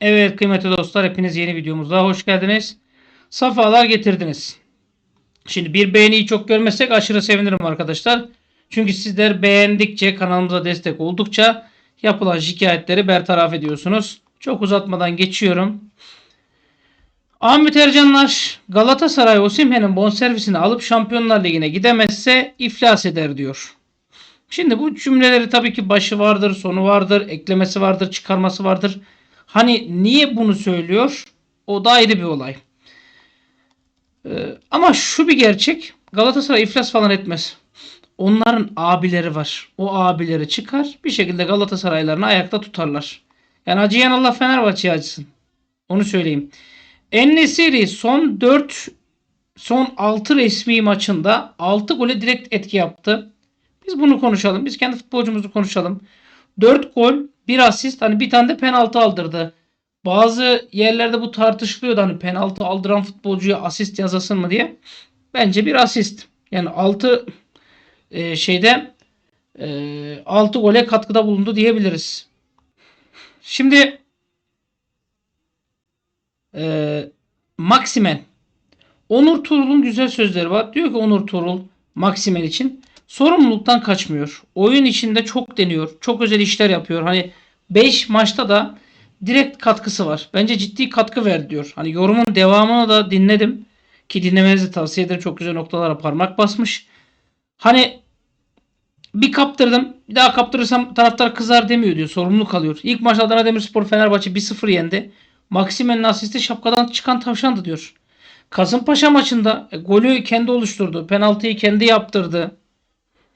Evet kıymetli dostlar hepiniz yeni videomuza hoş geldiniz. Safalar getirdiniz. Şimdi bir beğeniyi çok görmezsek aşırı sevinirim arkadaşlar. Çünkü sizler beğendikçe kanalımıza destek oldukça yapılan şikayetleri bertaraf ediyorsunuz. Çok uzatmadan geçiyorum. Ahmet Ercanlar Galatasaray Osimhen'in bonservisini alıp Şampiyonlar Ligi'ne gidemezse iflas eder diyor. Şimdi bu cümleleri tabii ki başı vardır, sonu vardır, eklemesi vardır, çıkarması vardır. Hani niye bunu söylüyor? O da ayrı bir olay. Ee, ama şu bir gerçek. Galatasaray iflas falan etmez. Onların abileri var. O abileri çıkar. Bir şekilde Galatasaraylarını ayakta tutarlar. Yani acıyan Allah Fenerbahçe'ye acısın. Onu söyleyeyim. En-Nesyri son 4 son 6 resmi maçında 6 gole direkt etki yaptı. Biz bunu konuşalım. Biz kendi futbolcumuzu konuşalım. 4 gol, 1 asist, hani bir tane de penaltı aldırdı. Bazı yerlerde bu tartışılıyordu hani penaltı aldıran futbolcuya asist yazasın mı diye. Bence bir asist. Yani 6 e, şeyde e, 6 gole katkıda bulundu diyebiliriz. Şimdi e, Maximen Onur Tuğrul'un güzel sözleri var. Diyor ki Onur Tuğrul Maximen için sorumluluktan kaçmıyor. Oyun içinde çok deniyor. Çok özel işler yapıyor. Hani 5 maçta da direkt katkısı var. Bence ciddi katkı verdi diyor. Hani yorumun devamını da dinledim. Ki dinlemenizi tavsiye ederim. Çok güzel noktalara parmak basmış. Hani bir kaptırdım. Bir daha kaptırırsam taraftar kızar demiyor diyor. Sorumluluk alıyor. İlk maç Adana Demirspor Fenerbahçe 1-0 yendi. Maksimen'in asisti şapkadan çıkan tavşandı diyor. Kasımpaşa maçında e, golü kendi oluşturdu. Penaltıyı kendi yaptırdı.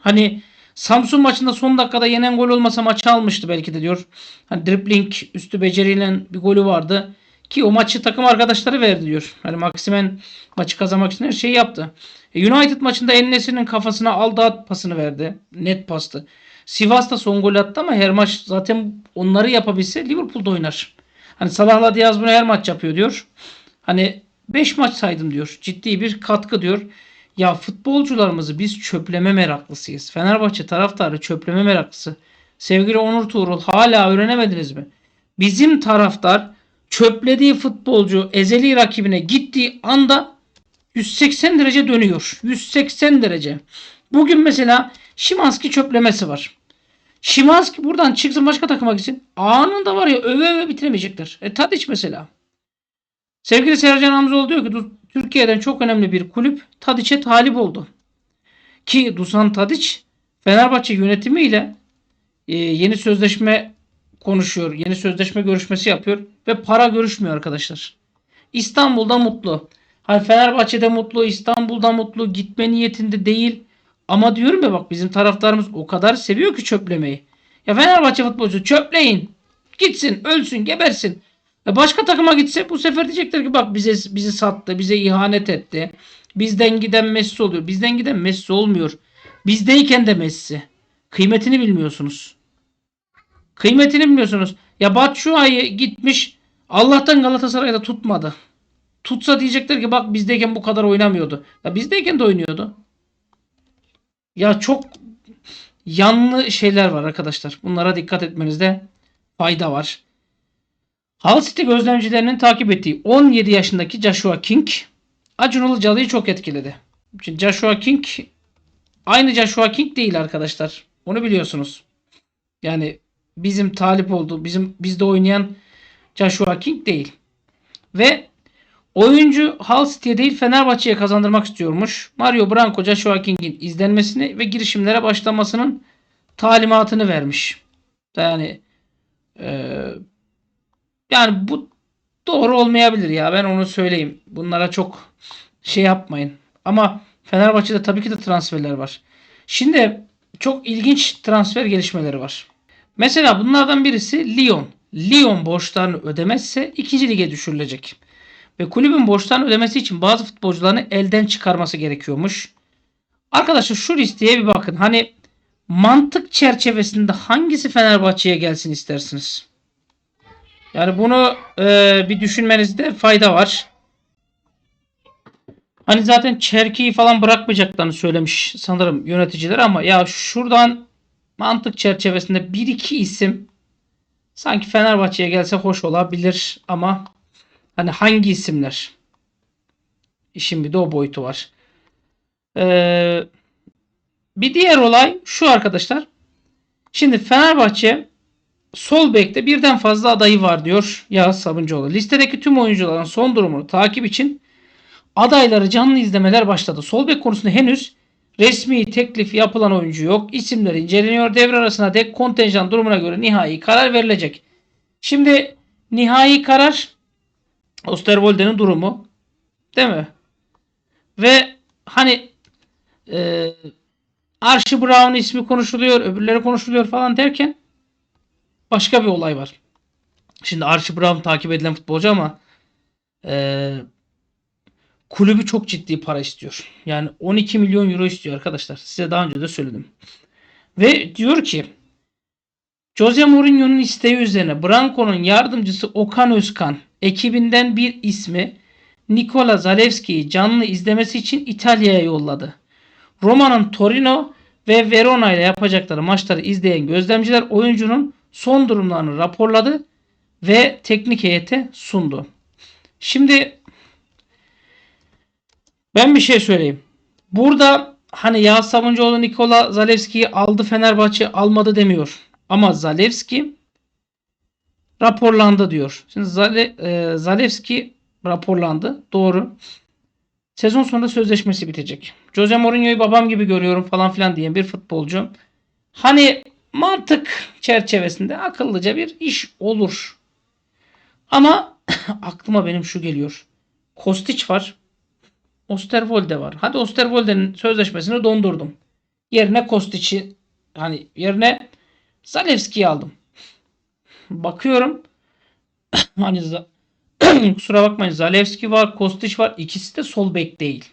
Hani Samsun maçında son dakikada yenen gol olmasa maçı almıştı belki de diyor. Hani dribbling üstü beceriyle bir golü vardı. Ki o maçı takım arkadaşları verdi diyor. Hani Maximen maçı kazanmak için her şeyi yaptı. E, United maçında Enes'in kafasına aldı at pasını verdi. Net pastı. Sivas da son gol attı ama her maç zaten onları yapabilse Liverpool'da oynar. Hani Salah'la Diaz bunu her maç yapıyor diyor. Hani 5 maç saydım diyor. Ciddi bir katkı diyor. Ya futbolcularımızı biz çöpleme meraklısıyız. Fenerbahçe taraftarı çöpleme meraklısı. Sevgili Onur Tuğrul hala öğrenemediniz mi? Bizim taraftar çöplediği futbolcu ezeli rakibine gittiği anda 180 derece dönüyor. 180 derece. Bugün mesela Şimanski çöplemesi var. Şimanski buradan çıksın başka takıma gitsin. Anında var ya öve öve bitiremeyecekler. E Tadiç mesela. Sevgili Sercan Hamzoğlu diyor ki Türkiye'den çok önemli bir kulüp Tadiç'e talip oldu. Ki Dusan Tadiç Fenerbahçe yönetimiyle e, yeni sözleşme konuşuyor. Yeni sözleşme görüşmesi yapıyor ve para görüşmüyor arkadaşlar. İstanbul'da mutlu. Hani Fenerbahçe'de mutlu, İstanbul'da mutlu, gitme niyetinde değil. Ama diyorum ya bak bizim taraftarımız o kadar seviyor ki çöplemeyi. Ya Fenerbahçe futbolcu çöpleyin. Gitsin, ölsün, gebersin. E başka takıma gitse bu sefer diyecekler ki bak bize bizi sattı, bize ihanet etti. Bizden giden Messi oluyor. Bizden giden Messi olmuyor. Bizdeyken de Messi. Kıymetini bilmiyorsunuz. Kıymetini bilmiyorsunuz. Ya Batshuayi gitmiş Allah'tan Galatasaray'da tutmadı. Tutsa diyecekler ki bak bizdeyken bu kadar oynamıyordu. Ya bizdeyken de oynuyordu. Ya çok yanlı şeyler var arkadaşlar. Bunlara dikkat etmenizde fayda var. Hull City gözlemcilerinin takip ettiği 17 yaşındaki Joshua King Acun Ilıcalı'yı çok etkiledi. Şimdi Joshua King aynı Joshua King değil arkadaşlar. Onu biliyorsunuz. Yani bizim talip olduğu, bizim bizde oynayan Joshua King değil. Ve oyuncu Hull City'ye değil Fenerbahçe'ye kazandırmak istiyormuş. Mario Branco Joshua King'in izlenmesini ve girişimlere başlamasının talimatını vermiş. Yani eee yani bu doğru olmayabilir ya. Ben onu söyleyeyim. Bunlara çok şey yapmayın. Ama Fenerbahçe'de tabii ki de transferler var. Şimdi çok ilginç transfer gelişmeleri var. Mesela bunlardan birisi Lyon. Lyon borçlarını ödemezse ikinci lige düşürülecek. Ve kulübün borçlarını ödemesi için bazı futbolcularını elden çıkarması gerekiyormuş. Arkadaşlar şu listeye bir bakın. Hani mantık çerçevesinde hangisi Fenerbahçe'ye gelsin istersiniz? Yani bunu e, bir düşünmenizde fayda var. Hani zaten Çerki'yi falan bırakmayacaklarını söylemiş sanırım yöneticiler ama ya şuradan mantık çerçevesinde bir iki isim Sanki Fenerbahçe'ye gelse hoş olabilir ama hani hangi isimler? İşin bir de o boyutu var. Ee, bir diğer olay şu arkadaşlar. Şimdi Fenerbahçe sol bekte birden fazla adayı var diyor Yağız Sabuncuoğlu. Listedeki tüm oyuncuların son durumunu takip için adayları canlı izlemeler başladı. Sol bek konusunda henüz resmi teklif yapılan oyuncu yok. İsimler inceleniyor. Devre arasına dek kontenjan durumuna göre nihai karar verilecek. Şimdi nihai karar Osterwolde'nin durumu değil mi? Ve hani e, Archie Brown ismi konuşuluyor, öbürleri konuşuluyor falan derken başka bir olay var. Şimdi Archie Brown takip edilen futbolcu ama e, kulübü çok ciddi para istiyor. Yani 12 milyon euro istiyor arkadaşlar. Size daha önce de söyledim. Ve diyor ki Jose Mourinho'nun isteği üzerine Branco'nun yardımcısı Okan Özkan ekibinden bir ismi Nikola Zalewski'yi canlı izlemesi için İtalya'ya yolladı. Roma'nın Torino ve Verona ile yapacakları maçları izleyen gözlemciler oyuncunun son durumlarını raporladı ve teknik heyete sundu. Şimdi ben bir şey söyleyeyim. Burada hani Yağız Sabuncuoğlu Nikola Zalewski'yi aldı Fenerbahçe almadı demiyor. Ama Zalewski raporlandı diyor. Şimdi Zale, e, Zalewski raporlandı. Doğru. Sezon sonunda sözleşmesi bitecek. Jose Mourinho'yu babam gibi görüyorum falan filan diyen bir futbolcu. Hani mantık çerçevesinde akıllıca bir iş olur. Ama aklıma benim şu geliyor. Kostić var. Osterwolde var. Hadi Osterwolde'nin sözleşmesini dondurdum. Yerine Kostić'i hani yerine Zalewski'yi aldım. Bakıyorum hani kusura bakmayın Zalewski var, Kostić var. İkisi de sol bek değil.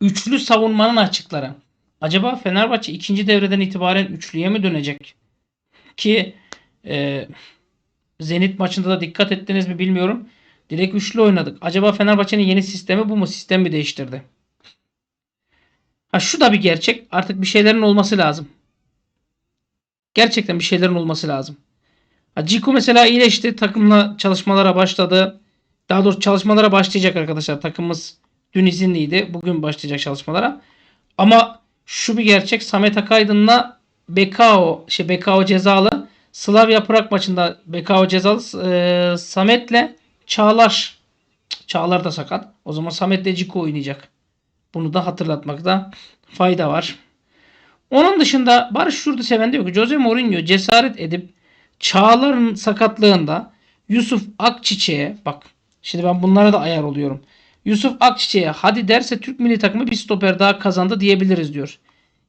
Üçlü savunmanın açıkları. Acaba Fenerbahçe ikinci devreden itibaren üçlüye mi dönecek? Ki e, Zenit maçında da dikkat ettiniz mi bilmiyorum. Direkt üçlü oynadık. Acaba Fenerbahçe'nin yeni sistemi bu mu? Sistem mi değiştirdi? Ha şu da bir gerçek. Artık bir şeylerin olması lazım. Gerçekten bir şeylerin olması lazım. Ha, Ciku mesela iyileşti. Takımla çalışmalara başladı. Daha doğrusu çalışmalara başlayacak arkadaşlar. Takımımız dün izinliydi. Bugün başlayacak çalışmalara. Ama şu bir gerçek. Samet Akaydın'la Bekao, şey Bekao cezalı. Slavia Prag maçında Bekao cezalı. E, Samet'le Çağlar. Çağlar da sakat. O zaman Samet'le Ciku oynayacak. Bunu da hatırlatmakta fayda var. Onun dışında Barış Yurduseven diyor ki Jose Mourinho cesaret edip Çağlar'ın sakatlığında Yusuf Akçiçek'e bak şimdi ben bunlara da ayar oluyorum. Yusuf Akçiçek'e hadi derse Türk milli takımı bir stoper daha kazandı diyebiliriz diyor.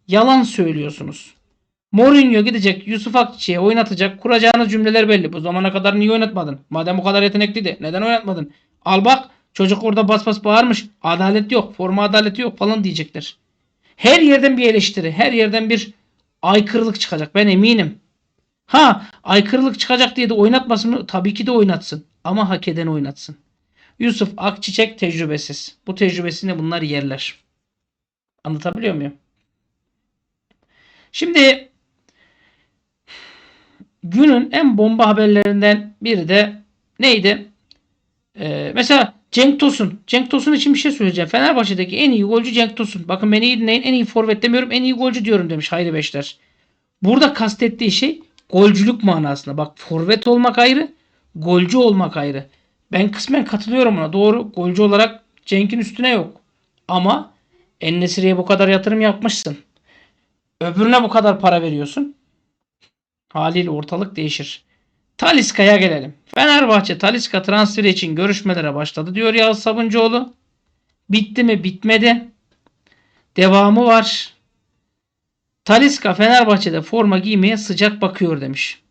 Yalan söylüyorsunuz. Mourinho gidecek Yusuf Akçiçek'e oynatacak. Kuracağınız cümleler belli. Bu zamana kadar niye oynatmadın? Madem bu kadar yetenekliydi. Neden oynatmadın? Al bak çocuk orada bas bas bağırmış. Adalet yok. Forma adaleti yok falan diyecekler. Her yerden bir eleştiri. Her yerden bir aykırılık çıkacak. Ben eminim. Ha aykırılık çıkacak diye de oynatmasın? Tabii ki de oynatsın. Ama hak eden oynatsın. Yusuf Akçiçek tecrübesiz. Bu tecrübesini bunlar yerler. Anlatabiliyor muyum? Şimdi günün en bomba haberlerinden biri de neydi? Ee, mesela Cenk Tosun. Cenk Tosun için bir şey söyleyeceğim. Fenerbahçe'deki en iyi golcü Cenk Tosun. Bakın beni iyi dinleyin. En iyi forvet demiyorum. En iyi golcü diyorum demiş Hayri Beşler. Burada kastettiği şey golcülük manasında. Bak forvet olmak ayrı. Golcü olmak ayrı. Ben kısmen katılıyorum ona. Doğru. Golcü olarak Cenk'in üstüne yok. Ama Ennesiri'ye bu kadar yatırım yapmışsın. Öbürüne bu kadar para veriyorsun. Haliyle ortalık değişir. Taliska'ya gelelim. Fenerbahçe Taliska transferi için görüşmelere başladı diyor Yağız Sabuncuoğlu. Bitti mi? Bitmedi. Devamı var. Taliska Fenerbahçe'de forma giymeye sıcak bakıyor demiş.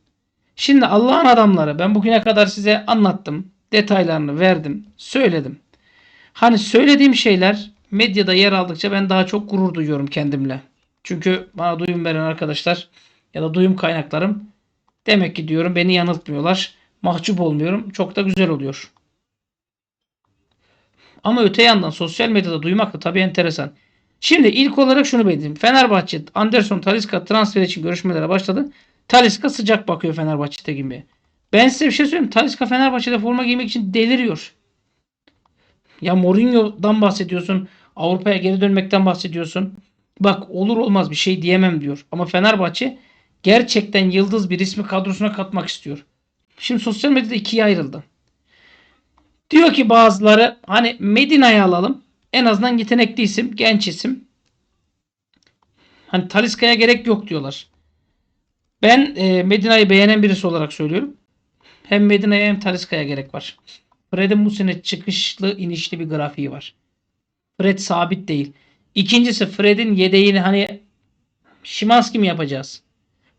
Şimdi Allah'ın adamları ben bugüne kadar size anlattım. Detaylarını verdim. Söyledim. Hani söylediğim şeyler medyada yer aldıkça ben daha çok gurur duyuyorum kendimle. Çünkü bana duyum veren arkadaşlar ya da duyum kaynaklarım demek ki diyorum beni yanıltmıyorlar. Mahcup olmuyorum. Çok da güzel oluyor. Ama öte yandan sosyal medyada duymak da tabii enteresan. Şimdi ilk olarak şunu belirteyim. Fenerbahçe Anderson Talisca transfer için görüşmelere başladı. Talisca sıcak bakıyor Fenerbahçe'de gibi. Ben size bir şey söyleyeyim. Talisca Fenerbahçe'de forma giymek için deliriyor. Ya Mourinho'dan bahsediyorsun. Avrupa'ya geri dönmekten bahsediyorsun. Bak olur olmaz bir şey diyemem diyor. Ama Fenerbahçe gerçekten yıldız bir ismi kadrosuna katmak istiyor. Şimdi sosyal medyada ikiye ayrıldı. Diyor ki bazıları hani Medina'yı alalım. En azından yetenekli isim, genç isim. Hani Talisca'ya gerek yok diyorlar. Ben e, Medina'yı beğenen birisi olarak söylüyorum. Hem Medina'ya hem Talisca'ya gerek var. Fred'in bu sene çıkışlı inişli bir grafiği var. Fred sabit değil. İkincisi Fred'in yedeğini hani Şimanski mi yapacağız?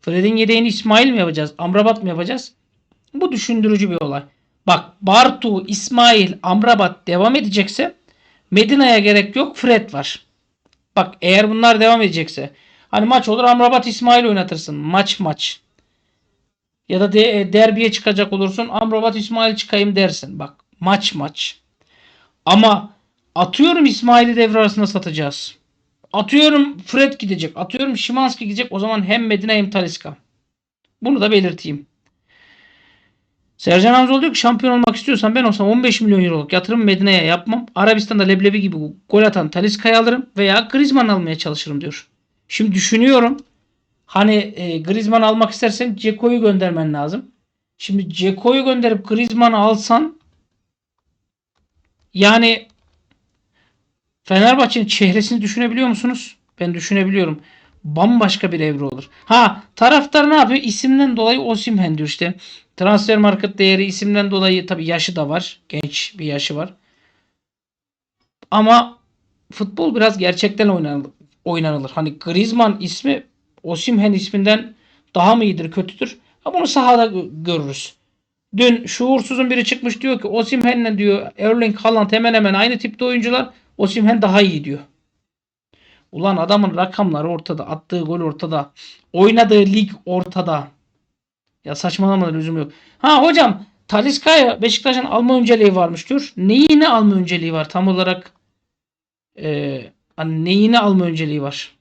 Fred'in yedeğini İsmail mi yapacağız? Amrabat mı yapacağız? Bu düşündürücü bir olay. Bak Bartu, İsmail, Amrabat devam edecekse Medina'ya gerek yok. Fred var. Bak eğer bunlar devam edecekse hani maç olur Amrabat İsmail oynatırsın. Maç maç. Ya da de, e, derbiye çıkacak olursun Amrabat İsmail çıkayım dersin. Bak maç maç. Ama atıyorum İsmail'i devre arasında satacağız. Atıyorum Fred gidecek. Atıyorum Şimanski gidecek. O zaman hem Medine hem Talisca. Bunu da belirteyim. Sercan Hamzoğlu diyor ki şampiyon olmak istiyorsan ben olsam 15 milyon euroluk yatırım Medine'ye yapmam. Arabistan'da leblebi gibi gol atan Talisca'yı alırım veya Griezmann almaya çalışırım diyor. Şimdi düşünüyorum. Hani e, Griezmann almak istersen Ceko'yu göndermen lazım. Şimdi Ceko'yu gönderip Griezmann'ı alsan yani Fenerbahçe'nin çehresini düşünebiliyor musunuz? Ben düşünebiliyorum. Bambaşka bir evre olur. Ha taraftar ne yapıyor? İsimden dolayı Osimhen diyor işte. Transfer market değeri isimden dolayı tabii yaşı da var. Genç bir yaşı var. Ama futbol biraz gerçekten oynanılır. oynanılır. Hani Griezmann ismi Osimhen isminden daha mı iyidir, kötüdür? Ha bunu sahada görürüz. Dün şuursuzun biri çıkmış diyor ki Osimhen'le diyor Erling Haaland hemen hemen aynı tipte oyuncular. Osimhen daha iyi diyor. Ulan adamın rakamları ortada. Attığı gol ortada. Oynadığı lig ortada. Ya saçmalama lüzum yok. Ha hocam Talisca'ya Beşiktaş'ın alma önceliği varmış diyor. Neyine alma önceliği var? Tam olarak e, hani neyine alma önceliği var?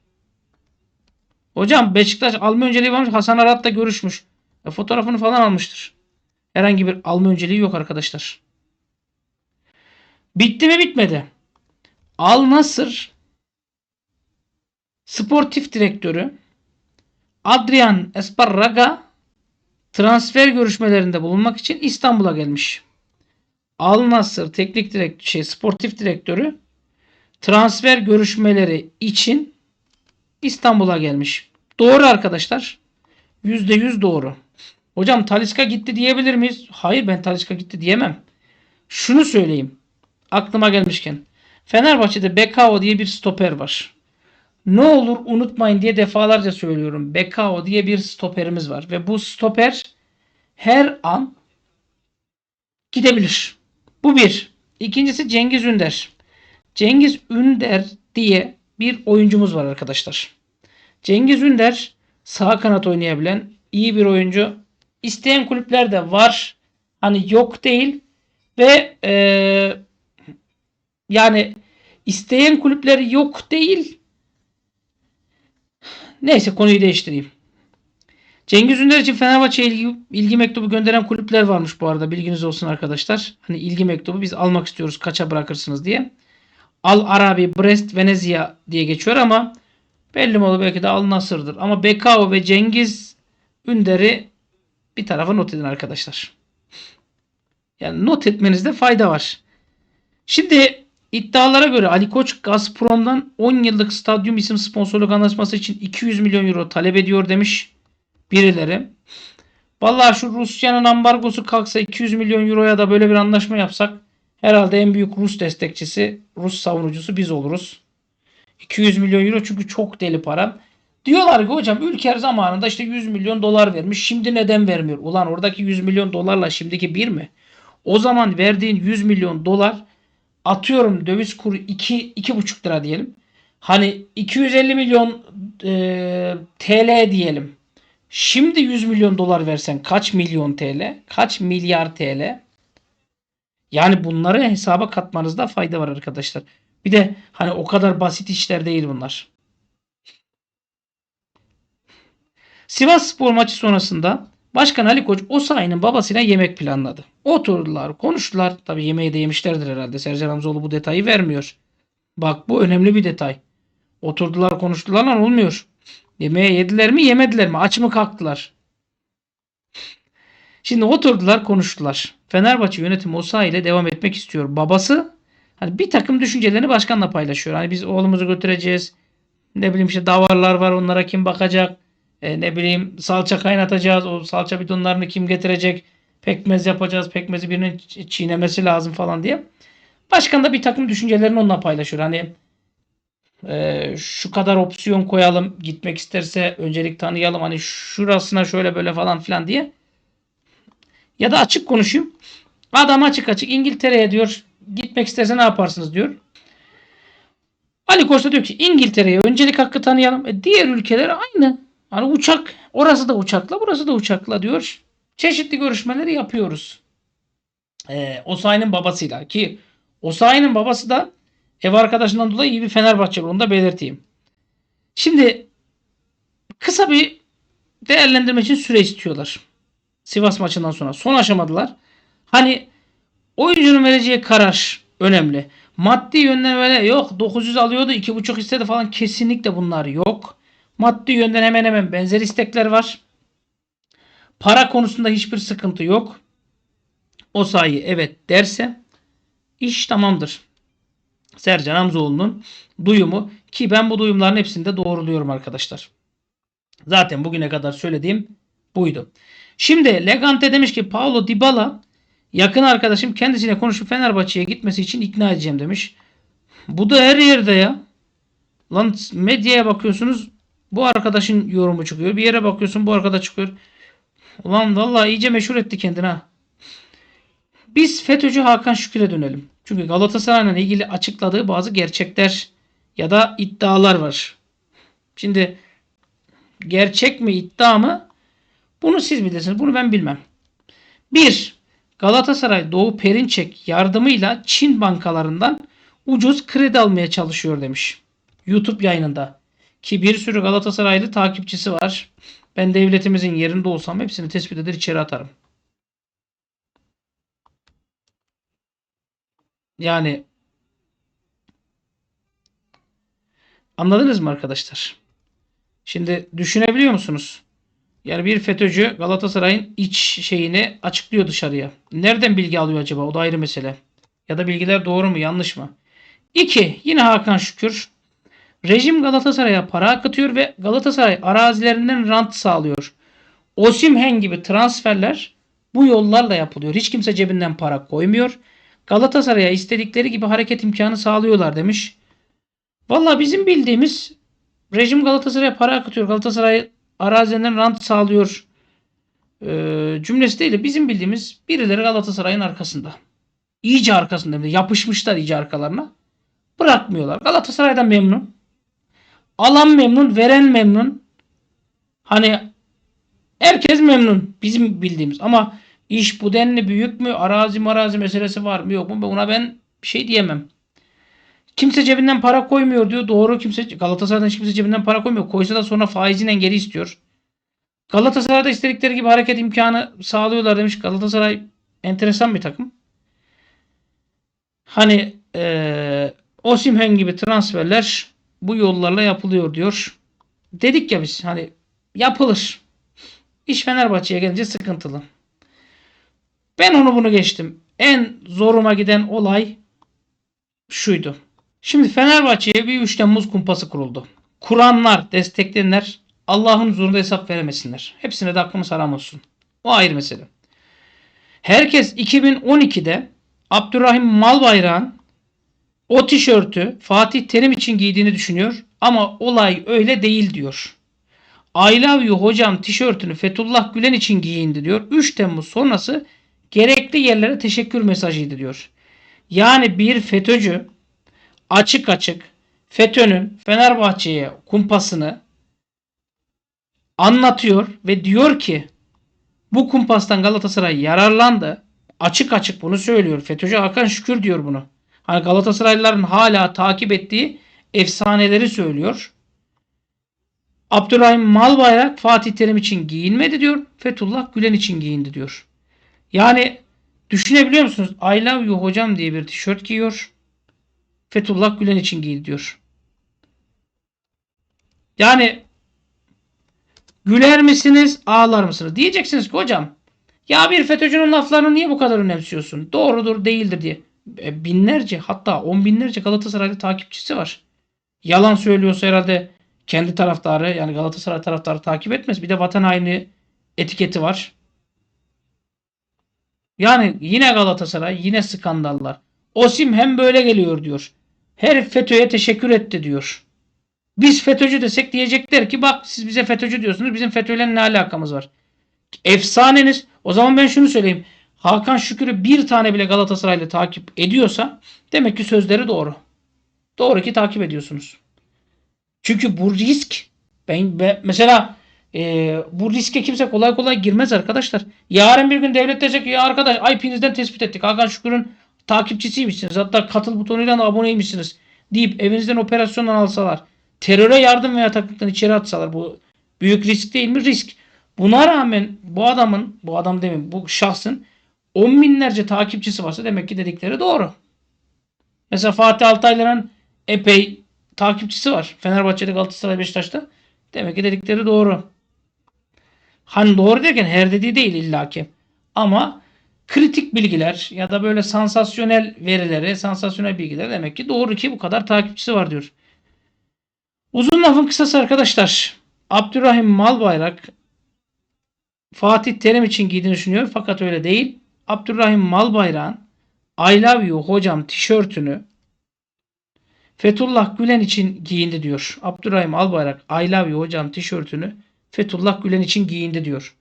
Hocam Beşiktaş alma önceliği varmış. Hasan Arat'la görüşmüş. E, fotoğrafını falan almıştır. Herhangi bir alma önceliği yok arkadaşlar. Bitti mi bitmedi. Al Nasır sportif direktörü Adrian Esparraga transfer görüşmelerinde bulunmak için İstanbul'a gelmiş. Al Nassr teknik direktör, şey, sportif direktörü transfer görüşmeleri için İstanbul'a gelmiş. Doğru arkadaşlar. %100 doğru. Hocam Taliska gitti diyebilir miyiz? Hayır ben Taliska gitti diyemem. Şunu söyleyeyim. Aklıma gelmişken. Fenerbahçe'de Bekao diye bir stoper var. Ne olur unutmayın diye defalarca söylüyorum. Bekao diye bir stoperimiz var. Ve bu stoper her an gidebilir. Bu bir. İkincisi Cengiz Ünder. Cengiz Ünder diye bir oyuncumuz var arkadaşlar. Cengiz Ünder sağ kanat oynayabilen iyi bir oyuncu. İsteyen kulüpler de var. Hani yok değil. Ve e, yani isteyen kulüpler yok değil. Neyse konuyu değiştireyim. Cengiz Ünder için Fenerbahçe ilgi, ilgi mektubu gönderen kulüpler varmış bu arada. Bilginiz olsun arkadaşlar. Hani ilgi mektubu biz almak istiyoruz kaça bırakırsınız diye. Al Arabi, Brest, Venezia diye geçiyor ama belli mi olur belki de Al Nasır'dır. Ama Bekao ve Cengiz Ünder'i bir tarafa not edin arkadaşlar. Yani not etmenizde fayda var. Şimdi iddialara göre Ali Koç Gazprom'dan 10 yıllık stadyum isim sponsorluk anlaşması için 200 milyon euro talep ediyor demiş birileri. Vallahi şu Rusya'nın ambargosu kalksa 200 milyon euroya da böyle bir anlaşma yapsak herhalde en büyük Rus destekçisi, Rus savunucusu biz oluruz. 200 milyon euro çünkü çok deli para. Diyorlar ki hocam Ülker zamanında işte 100 milyon dolar vermiş. Şimdi neden vermiyor? Ulan oradaki 100 milyon dolarla şimdiki bir mi? O zaman verdiğin 100 milyon dolar atıyorum döviz kuru 2 2,5 lira diyelim. Hani 250 milyon e, TL diyelim. Şimdi 100 milyon dolar versen kaç milyon TL? Kaç milyar TL? Yani bunları hesaba katmanızda fayda var arkadaşlar. Bir de hani o kadar basit işler değil bunlar. Sivas Spor maçı sonrasında Başkan Ali Koç Osayi'nin babasıyla yemek planladı. Oturdular, konuştular. Tabii yemeği de yemişlerdir herhalde. Sercan Hamzoğlu bu detayı vermiyor. Bak bu önemli bir detay. Oturdular, konuştular lan olmuyor. Yemeğe yediler mi, yemediler mi? Aç mı kalktılar? Şimdi oturdular, konuştular. Fenerbahçe yönetimi Osayi ile devam etmek istiyor. Babası hani bir takım düşüncelerini başkanla paylaşıyor. Hani biz oğlumuzu götüreceğiz. Ne bileyim işte davarlar var onlara kim bakacak? E, ne bileyim salça kaynatacağız. O salça bidonlarını kim getirecek? Pekmez yapacağız. Pekmezi birinin çiğnemesi lazım falan diye. Başkan da bir takım düşüncelerini onunla paylaşıyor. Hani e, şu kadar opsiyon koyalım. Gitmek isterse öncelik tanıyalım. Hani şurasına şöyle böyle falan filan diye. Ya da açık konuşayım. Adam açık açık İngiltere'ye diyor gitmek isterse ne yaparsınız diyor. Ali Koç da diyor ki İngiltere'ye öncelik hakkı tanıyalım. E, diğer ülkeler aynı. Hani uçak orası da uçakla burası da uçakla diyor. Çeşitli görüşmeleri yapıyoruz. E, Osayi'nin babasıyla ki Osayi'nin babası da ev arkadaşından dolayı iyi bir Fenerbahçeli onu da belirteyim. Şimdi kısa bir değerlendirme için süre istiyorlar. Sivas maçından sonra. Son aşamadılar. Hani oyuncunun vereceği karar önemli. Maddi yönden böyle yok 900 alıyordu 2,5 istedi falan kesinlikle bunlar yok. Maddi yönden hemen hemen benzer istekler var. Para konusunda hiçbir sıkıntı yok. O sayı evet derse iş tamamdır. Sercan Hamzoğlu'nun duyumu ki ben bu duyumların hepsini de doğruluyorum arkadaşlar. Zaten bugüne kadar söylediğim buydu. Şimdi Legante demiş ki Paulo Dybala yakın arkadaşım kendisiyle konuşup Fenerbahçe'ye gitmesi için ikna edeceğim demiş. Bu da her yerde ya. Lan medyaya bakıyorsunuz bu arkadaşın yorumu çıkıyor. Bir yere bakıyorsun bu arkadaş çıkıyor. Ulan vallahi iyice meşhur etti kendini ha. Biz FETÖ'cü Hakan Şükür'e dönelim. Çünkü Galatasaray'la ilgili açıkladığı bazı gerçekler ya da iddialar var. Şimdi gerçek mi iddia mı? Bunu siz bilirsiniz. Bunu ben bilmem. 1. Galatasaray Doğu Perinçek yardımıyla Çin bankalarından ucuz kredi almaya çalışıyor demiş. YouTube yayınında. Ki bir sürü Galatasaraylı takipçisi var. Ben devletimizin yerinde olsam hepsini tespit eder içeri atarım. Yani anladınız mı arkadaşlar? Şimdi düşünebiliyor musunuz? Yani bir FETÖ'cü Galatasaray'ın iç şeyini açıklıyor dışarıya. Nereden bilgi alıyor acaba? O da ayrı mesele. Ya da bilgiler doğru mu yanlış mı? 2. Yine Hakan Şükür. Rejim Galatasaray'a para akıtıyor ve Galatasaray arazilerinden rant sağlıyor. Osimhen gibi transferler bu yollarla yapılıyor. Hiç kimse cebinden para koymuyor. Galatasaray'a istedikleri gibi hareket imkanı sağlıyorlar demiş. Valla bizim bildiğimiz rejim Galatasaray'a para akıtıyor. Galatasaray arazilerinden rant sağlıyor e, cümlesi değil de bizim bildiğimiz birileri Galatasaray'ın arkasında. İyice arkasında. Yapışmışlar iyice arkalarına. Bırakmıyorlar. Galatasaray'dan memnun. Alan memnun, veren memnun. Hani herkes memnun bizim bildiğimiz ama iş bu denli büyük mü? Arazi marazi meselesi var mı yok mu? Buna ben bir şey diyemem. Kimse cebinden para koymuyor diyor. Doğru kimse Galatasaray'dan hiç kimse cebinden para koymuyor. Koysa da sonra faiziyle geri istiyor. Galatasaray'da istedikleri gibi hareket imkanı sağlıyorlar demiş. Galatasaray enteresan bir takım. Hani eee Osimhen gibi transferler bu yollarla yapılıyor diyor. Dedik ya biz hani yapılır. İş Fenerbahçe'ye gelince sıkıntılı. Ben onu bunu geçtim. En zoruma giden olay şuydu. Şimdi Fenerbahçe'ye bir 3 Temmuz kumpası kuruldu. Kuranlar, destekleyenler Allah'ın huzurunda hesap veremesinler. Hepsine de aklımız haram olsun. O ayrı mesele. Herkes 2012'de Abdurrahim Malbayrak'ın o tişörtü Fatih Terim için giydiğini düşünüyor ama olay öyle değil diyor. I love you hocam tişörtünü Fethullah Gülen için giyindi diyor. 3 Temmuz sonrası gerekli yerlere teşekkür mesajıydı diyor. Yani bir FETÖ'cü açık açık FETÖ'nün Fenerbahçe'ye kumpasını anlatıyor ve diyor ki bu kumpastan Galatasaray yararlandı. Açık açık bunu söylüyor. FETÖ'cü Hakan Şükür diyor bunu. Hani Galatasaraylıların hala takip ettiği efsaneleri söylüyor. Abdurrahim Malbayrak Fatih Terim için giyinmedi diyor. Fethullah Gülen için giyindi diyor. Yani düşünebiliyor musunuz? I love you hocam diye bir tişört giyiyor. Fethullah Gülen için giydi diyor. Yani güler misiniz, ağlar mısınız? Diyeceksiniz ki hocam ya bir FETÖ'cünün laflarını niye bu kadar önemsiyorsun? Doğrudur, değildir diye. E, binlerce hatta on binlerce Galatasaraylı takipçisi var. Yalan söylüyorsa herhalde kendi taraftarı yani Galatasaray taraftarı takip etmez. Bir de vatan haini etiketi var. Yani yine Galatasaray yine skandallar. Osim hem böyle geliyor diyor. Her FETÖ'ye teşekkür etti diyor. Biz FETÖ'cü desek diyecekler ki bak siz bize FETÖ'cü diyorsunuz. Bizim FETÖ'yle ne alakamız var? Efsaneniz. O zaman ben şunu söyleyeyim. Hakan Şükür'ü bir tane bile Galatasaraylı takip ediyorsa demek ki sözleri doğru. Doğru ki takip ediyorsunuz. Çünkü bu risk ben, ben mesela e, bu riske kimse kolay kolay girmez arkadaşlar. Yarın bir gün devlet diyecek ya arkadaş IP'nizden tespit ettik. Hakan Şükür'ün takipçisiymişsiniz. Hatta katıl butonuyla da aboneymişsiniz deyip evinizden operasyondan alsalar. Teröre yardım veya taklıktan içeri atsalar bu büyük risk değil mi? Risk. Buna rağmen bu adamın, bu adam demin bu şahsın on binlerce takipçisi varsa demek ki dedikleri doğru. Mesela Fatih Altaylı'nın epey takipçisi var. Fenerbahçe'de, Galatasaray, Beşiktaş'ta. Demek ki dedikleri doğru. Hani doğru derken her dediği değil illaki. Ama kritik bilgiler ya da böyle sansasyonel verileri, sansasyonel bilgiler demek ki doğru ki bu kadar takipçisi var diyor. Uzun lafın kısası arkadaşlar. Abdurrahim Malbayrak Fatih Terim için giydiğini düşünüyor fakat öyle değil. Abdurrahim Malbayrak'ın I love you hocam tişörtünü Fethullah Gülen için giyindi diyor. Abdurrahim Albayrak I love you hocam tişörtünü Fethullah Gülen için giyindi diyor.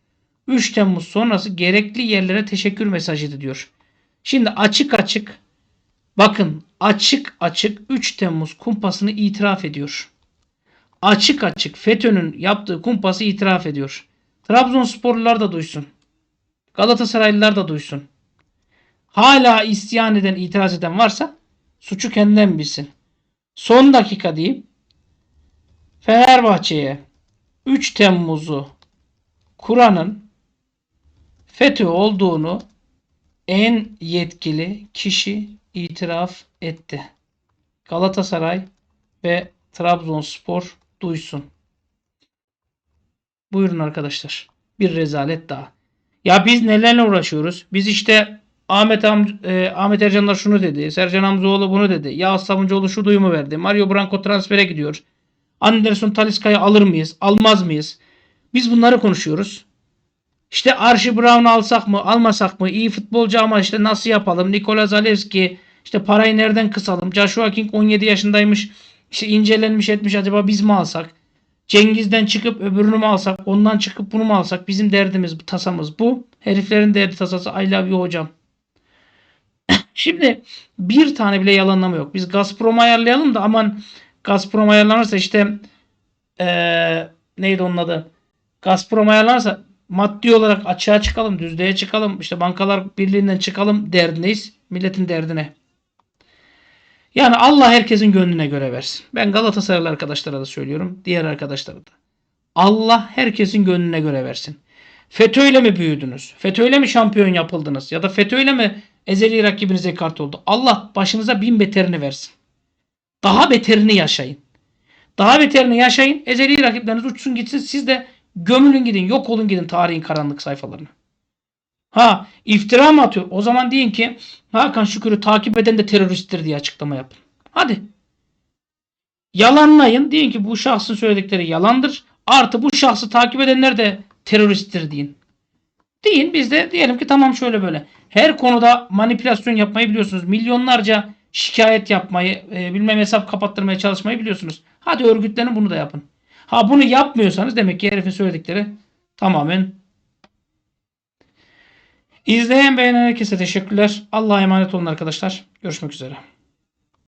3 Temmuz sonrası gerekli yerlere teşekkür mesajıydı diyor. Şimdi açık açık bakın açık açık 3 Temmuz kumpasını itiraf ediyor. Açık açık FETÖ'nün yaptığı kumpası itiraf ediyor. Trabzonsporlular da duysun. Galatasaraylılar da duysun. Hala isyan eden, itiraz eden varsa suçu kendinden bilsin. Son dakika deyip Fenerbahçe'ye 3 Temmuz'u kuranın FETÖ olduğunu en yetkili kişi itiraf etti. Galatasaray ve Trabzonspor duysun. Buyurun arkadaşlar. Bir rezalet daha. Ya biz nelerle uğraşıyoruz? Biz işte Ahmet Am e, Ahmet Ercanlar şunu dedi. Sercan Hamzoğlu bunu dedi. Yağız Sabuncuoğlu şu duyumu verdi. Mario Branco transfere gidiyor. Anderson Taliska'yı alır mıyız? Almaz mıyız? Biz bunları konuşuyoruz. İşte Archie Brown'u alsak mı, almasak mı? İyi futbolcu ama işte nasıl yapalım? Nikola Zalewski işte parayı nereden kısalım? Joshua King 17 yaşındaymış. İşte incelenmiş etmiş acaba biz mi alsak? Cengiz'den çıkıp öbürünü mü alsak? Ondan çıkıp bunu mu alsak? Bizim derdimiz, tasamız bu. Heriflerin derdi tasası I love you hocam. Şimdi bir tane bile yalanlama yok. Biz Gazprom ayarlayalım da aman Gazprom ayarlanırsa işte ee, neydi onun adı? Gazprom ayarlanırsa maddi olarak açığa çıkalım, düzlüğe çıkalım, işte bankalar birliğinden çıkalım derdindeyiz. Milletin derdine. Yani Allah herkesin gönlüne göre versin. Ben Galatasaraylı arkadaşlara da söylüyorum. Diğer arkadaşlara da. Allah herkesin gönlüne göre versin. FETÖ'yle mi büyüdünüz? FETÖ'yle mi şampiyon yapıldınız? Ya da FETÖ'yle mi ezeli rakibiniz ekart oldu? Allah başınıza bin beterini versin. Daha beterini yaşayın. Daha beterini yaşayın. Ezeli rakipleriniz uçsun gitsin. Siz de gömülün gidin. Yok olun gidin tarihin karanlık sayfalarına. Ha iftira mı atıyor? O zaman deyin ki Hakan Şükür'ü takip eden de teröristtir diye açıklama yapın. Hadi. Yalanlayın. Deyin ki bu şahsın söyledikleri yalandır. Artı bu şahsı takip edenler de teröristtir deyin. Deyin biz de diyelim ki tamam şöyle böyle. Her konuda manipülasyon yapmayı biliyorsunuz. Milyonlarca şikayet yapmayı, e, bilmem hesap kapattırmaya çalışmayı biliyorsunuz. Hadi örgütlenin bunu da yapın. Ha bunu yapmıyorsanız demek ki herifin söyledikleri tamamen İzleyen beğenen herkese teşekkürler. Allah'a emanet olun arkadaşlar. Görüşmek üzere.